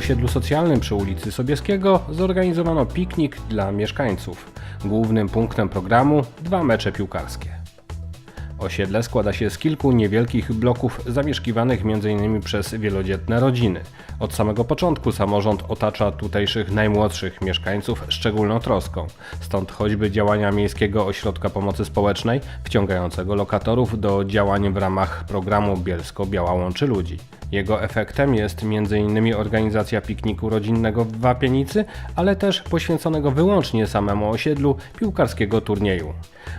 osiedlu socjalnym przy ulicy Sobieskiego zorganizowano piknik dla mieszkańców. Głównym punktem programu dwa mecze piłkarskie. Osiedle składa się z kilku niewielkich bloków zamieszkiwanych m.in. przez wielodzietne rodziny. Od samego początku samorząd otacza tutejszych najmłodszych mieszkańców szczególną troską. Stąd choćby działania Miejskiego Ośrodka Pomocy Społecznej wciągającego lokatorów do działań w ramach programu Bielsko-Biała Łączy Ludzi. Jego efektem jest m.in. organizacja pikniku rodzinnego w Wapienicy, ale też poświęconego wyłącznie samemu osiedlu piłkarskiego turnieju.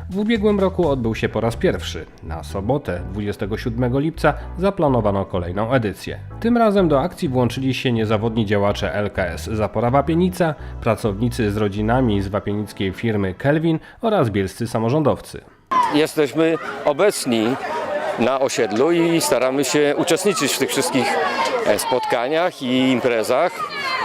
W ubiegłym roku odbył się po raz pierwszy. Na sobotę, 27 lipca, zaplanowano kolejną edycję. Tym razem do akcji włączyli się niezawodni działacze LKS Zapora Wapienica, pracownicy z rodzinami z wapienickiej firmy Kelvin oraz bielscy samorządowcy. jesteśmy obecni na osiedlu i staramy się uczestniczyć w tych wszystkich e, spotkaniach i imprezach,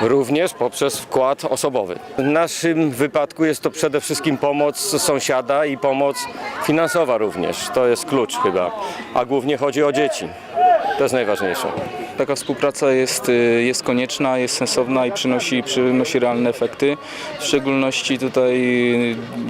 również poprzez wkład osobowy. W naszym wypadku jest to przede wszystkim pomoc sąsiada i pomoc finansowa również. To jest klucz chyba, a głównie chodzi o dzieci. To jest najważniejsze. Taka współpraca jest, y, jest konieczna, jest sensowna i przynosi, przynosi realne efekty. W szczególności tutaj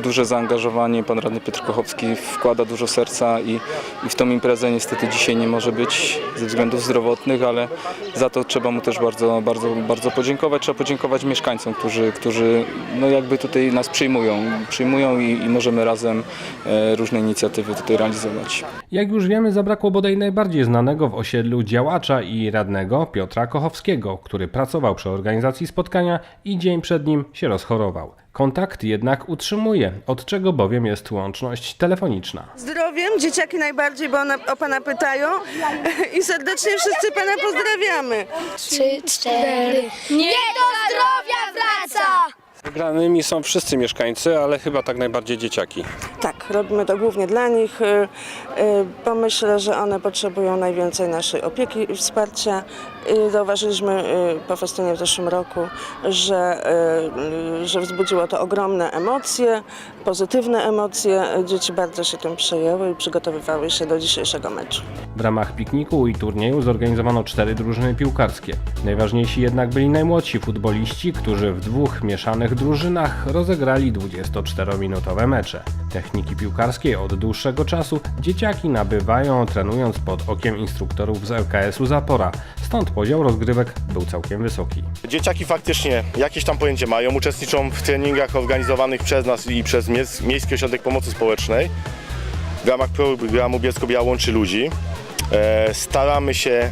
duże zaangażowanie pan radny Piotr Kochowski wkłada dużo serca i, i w tą imprezę niestety dzisiaj nie może być ze względów zdrowotnych, ale za to trzeba mu też bardzo, bardzo, bardzo podziękować. Trzeba podziękować mieszkańcom, którzy, którzy no jakby tutaj nas przyjmują, przyjmują i, i możemy razem e, różne inicjatywy tutaj realizować. Jak już wiemy, zabrakło bodaj najbardziej znanego w osiedlu działacza i radnego Piotra Kochowskiego, który pracował przy organizacji spotkania i dzień przed nim się rozchorował. Kontakt jednak utrzymuje, od czego bowiem jest łączność telefoniczna. Zdrowiem, dzieciaki najbardziej, bo one o Pana pytają i serdecznie wszyscy Pana pozdrawiamy. trzy, cztery. Niech do zdrowia wraca! Wygranymi są wszyscy mieszkańcy, ale chyba tak najbardziej dzieciaki. Tak, robimy to głównie dla nich, y, y, bo myślę, że one potrzebują najwięcej naszej opieki i wsparcia. Zauważyliśmy y, po festynie w zeszłym roku, że, że wzbudziło to ogromne emocje, pozytywne emocje. Dzieci bardzo się tym przejęły i przygotowywały się do dzisiejszego meczu. W ramach pikniku i turnieju zorganizowano cztery drużyny piłkarskie. Najważniejsi jednak byli najmłodsi futboliści, którzy w dwóch mieszanych drużynach rozegrali 24-minutowe mecze. Techniki piłkarskiej od dłuższego czasu dzieciaki nabywają trenując pod okiem instruktorów z LKS-u Zapora, stąd poziom rozgrywek był całkiem wysoki. Dzieciaki faktycznie jakieś tam pojęcie mają, uczestniczą w treningach organizowanych przez nas i przez Miejski Ośrodek Pomocy Społecznej w ramach programu Bielsko-Biała Łączy Ludzi. E, staramy się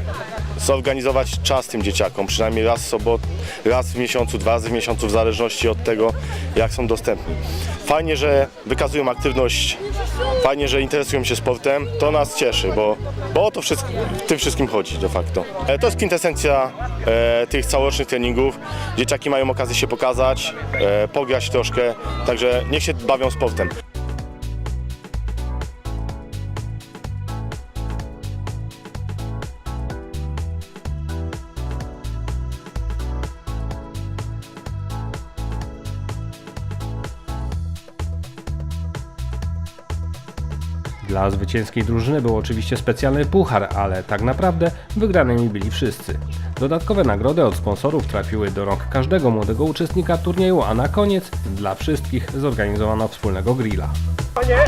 zorganizować czas tym dzieciakom, przynajmniej raz, w sobot, raz w miesiącu, dwa razy w miesiącu, w zależności od tego, jak są dostępni. Fajnie, że wykazują aktywność, fajnie, że interesują się sportem, to nas cieszy, bo, bo o to wszystko, tym wszystkim chodzi de facto. E, to jest kwintesencja e, tych całorocznych treningów. Dzieciaki mają okazję się pokazać, e, pograć troszkę, także niech się bawią sportem. Dla zwycięskiej drużyny był oczywiście specjalny puchar, ale tak naprawdę wygranymi byli wszyscy. Dodatkowe nagrody od sponsorów trafiły do rąk każdego młodego uczestnika turnieju, a na koniec dla wszystkich zorganizowano wspólnego grilla. Panie,